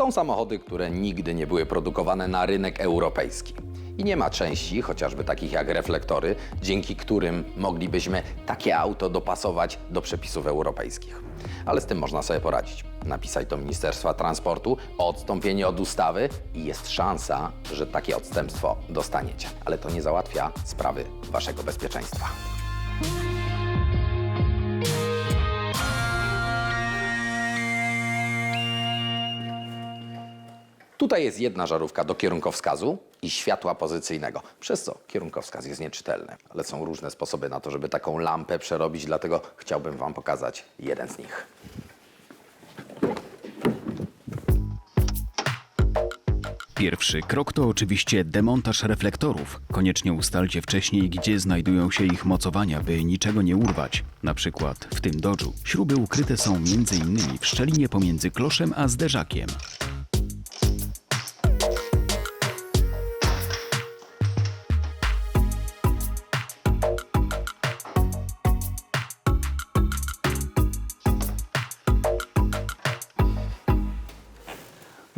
Są samochody, które nigdy nie były produkowane na rynek europejski. I nie ma części, chociażby takich jak reflektory, dzięki którym moglibyśmy takie auto dopasować do przepisów europejskich. Ale z tym można sobie poradzić. Napisać do Ministerstwa Transportu o odstąpienie od ustawy i jest szansa, że takie odstępstwo dostaniecie. Ale to nie załatwia sprawy waszego bezpieczeństwa. Tutaj jest jedna żarówka do kierunkowskazu i światła pozycyjnego, przez co kierunkowskaz jest nieczytelny. Ale są różne sposoby na to, żeby taką lampę przerobić, dlatego chciałbym Wam pokazać jeden z nich. Pierwszy krok to oczywiście demontaż reflektorów. Koniecznie ustalcie wcześniej, gdzie znajdują się ich mocowania, by niczego nie urwać. Na przykład w tym Dodżu. Śruby ukryte są m.in. w szczelinie pomiędzy kloszem a zderzakiem.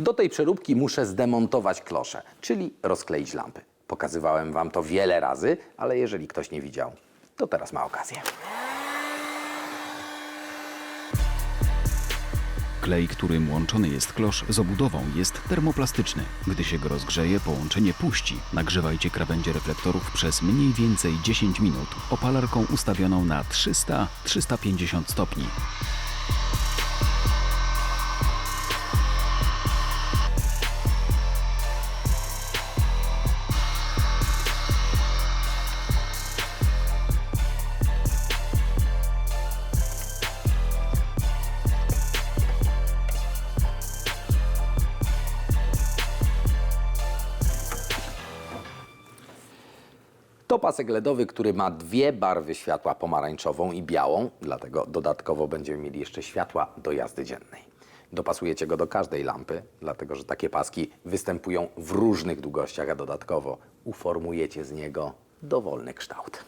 Do tej przeróbki muszę zdemontować klosze, czyli rozkleić lampy. Pokazywałem Wam to wiele razy, ale jeżeli ktoś nie widział, to teraz ma okazję. Klej, którym łączony jest klosz z obudową, jest termoplastyczny. Gdy się go rozgrzeje, połączenie puści. Nagrzewajcie krawędzie reflektorów przez mniej więcej 10 minut opalarką ustawioną na 300-350 stopni. To pasek LEDowy, który ma dwie barwy światła, pomarańczową i białą, dlatego dodatkowo będziemy mieli jeszcze światła do jazdy dziennej. Dopasujecie go do każdej lampy, dlatego że takie paski występują w różnych długościach, a dodatkowo uformujecie z niego dowolny kształt.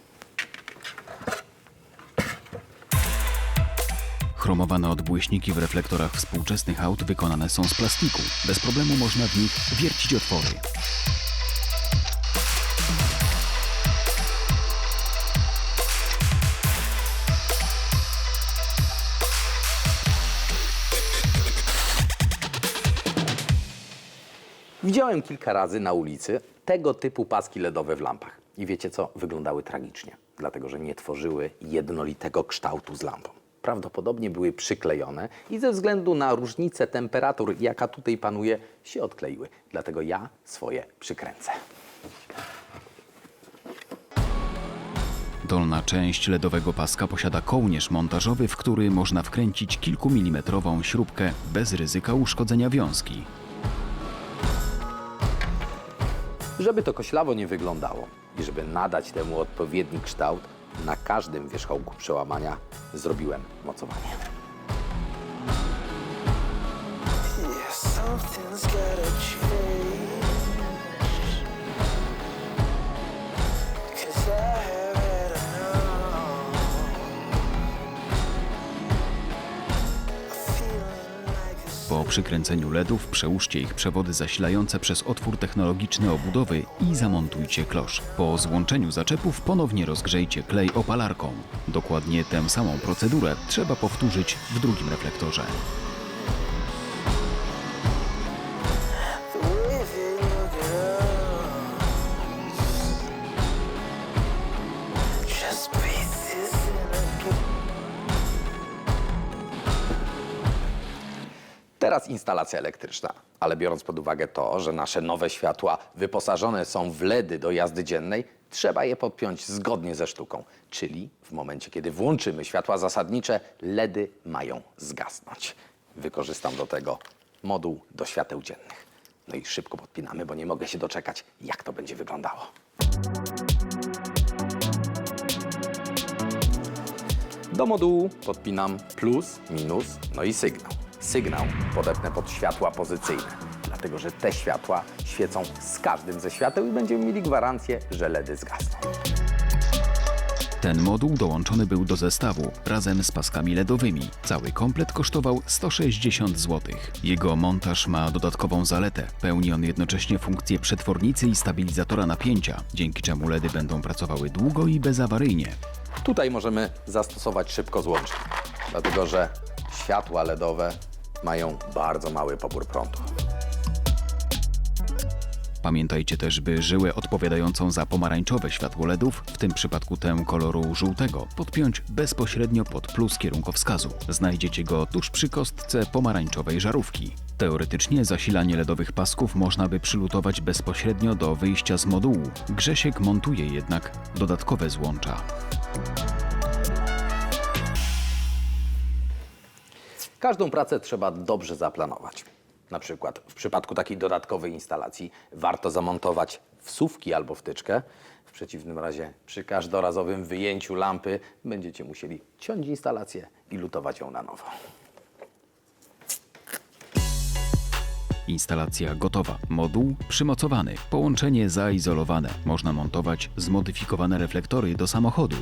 Chromowane odbłyśniki w reflektorach współczesnych aut wykonane są z plastiku. Bez problemu można w nich wiercić otwory. Widziałem kilka razy na ulicy tego typu paski LEDowe w lampach. I wiecie co? Wyglądały tragicznie, dlatego że nie tworzyły jednolitego kształtu z lampą. Prawdopodobnie były przyklejone i ze względu na różnicę temperatur, jaka tutaj panuje, się odkleiły. Dlatego ja swoje przykręcę. Dolna część LEDowego paska posiada kołnierz montażowy, w który można wkręcić kilkumilimetrową śrubkę bez ryzyka uszkodzenia wiązki. Żeby to koślawo nie wyglądało i żeby nadać temu odpowiedni kształt, na każdym wierzchołku przełamania zrobiłem mocowanie. Yeah, something's gotta change. Przykręceniu LEDów przełóżcie ich przewody zasilające przez otwór technologiczny obudowy i zamontujcie klosz. Po złączeniu zaczepów ponownie rozgrzejcie klej opalarką. Dokładnie tę samą procedurę trzeba powtórzyć w drugim reflektorze. Teraz instalacja elektryczna, ale biorąc pod uwagę to, że nasze nowe światła wyposażone są w LEDy do jazdy dziennej, trzeba je podpiąć zgodnie ze sztuką. Czyli w momencie, kiedy włączymy światła zasadnicze, LEDy mają zgasnąć. Wykorzystam do tego moduł do świateł dziennych. No i szybko podpinamy, bo nie mogę się doczekać, jak to będzie wyglądało. Do modułu podpinam plus, minus, no i sygnał. Sygnał podepnę pod światła pozycyjne, dlatego że te światła świecą z każdym ze świateł i będziemy mieli gwarancję, że LEDy zgasną. Ten moduł dołączony był do zestawu razem z paskami LEDowymi. Cały komplet kosztował 160 zł. Jego montaż ma dodatkową zaletę. Pełni on jednocześnie funkcję przetwornicy i stabilizatora napięcia, dzięki czemu LEDy będą pracowały długo i bezawaryjnie. Tutaj możemy zastosować szybko złącznik, dlatego że światła LEDowe mają bardzo mały pobór prądu. Pamiętajcie też, by żyłę odpowiadającą za pomarańczowe światło LEDów, w tym przypadku tę koloru żółtego, podpiąć bezpośrednio pod plus kierunkowskazu. Znajdziecie go tuż przy kostce pomarańczowej żarówki. Teoretycznie zasilanie LEDowych pasków można by przylutować bezpośrednio do wyjścia z modułu. Grzesiek montuje jednak dodatkowe złącza. Każdą pracę trzeba dobrze zaplanować. Na przykład w przypadku takiej dodatkowej instalacji warto zamontować wsówki albo wtyczkę. W przeciwnym razie przy każdorazowym wyjęciu lampy będziecie musieli ciąć instalację i lutować ją na nowo. Instalacja gotowa. Moduł przymocowany. Połączenie zaizolowane. Można montować zmodyfikowane reflektory do samochodu.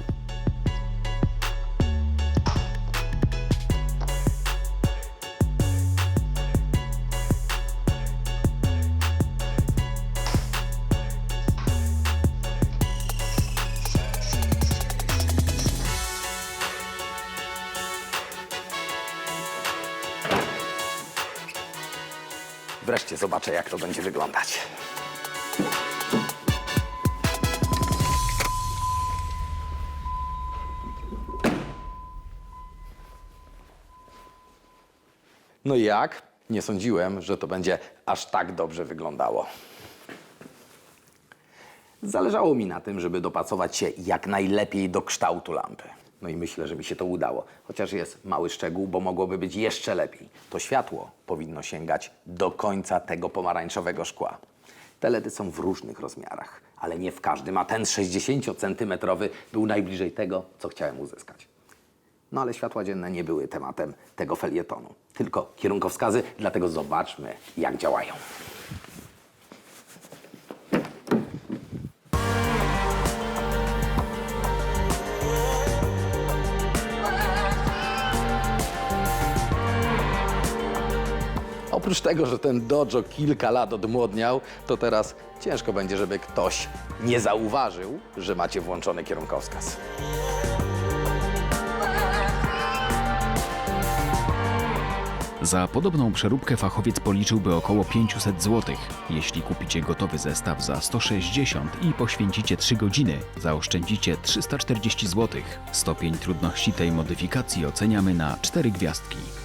Wreszcie zobaczę, jak to będzie wyglądać. No i jak? Nie sądziłem, że to będzie aż tak dobrze wyglądało. Zależało mi na tym, żeby dopasować się jak najlepiej do kształtu lampy. No i myślę, że mi się to udało. Chociaż jest mały szczegół, bo mogłoby być jeszcze lepiej. To światło powinno sięgać do końca tego pomarańczowego szkła. Te LEDy są w różnych rozmiarach, ale nie w każdym, a ten 60-centymetrowy był najbliżej tego, co chciałem uzyskać. No ale światła dzienne nie były tematem tego felietonu, tylko kierunkowskazy, dlatego zobaczmy, jak działają. Oprócz tego, że ten Dojo kilka lat odmłodniał, to teraz ciężko będzie, żeby ktoś nie zauważył, że macie włączony kierunkowskaz. Za podobną przeróbkę fachowiec policzyłby około 500 zł. Jeśli kupicie gotowy zestaw za 160 i poświęcicie 3 godziny, zaoszczędzicie 340 zł. Stopień trudności tej modyfikacji oceniamy na 4 gwiazdki.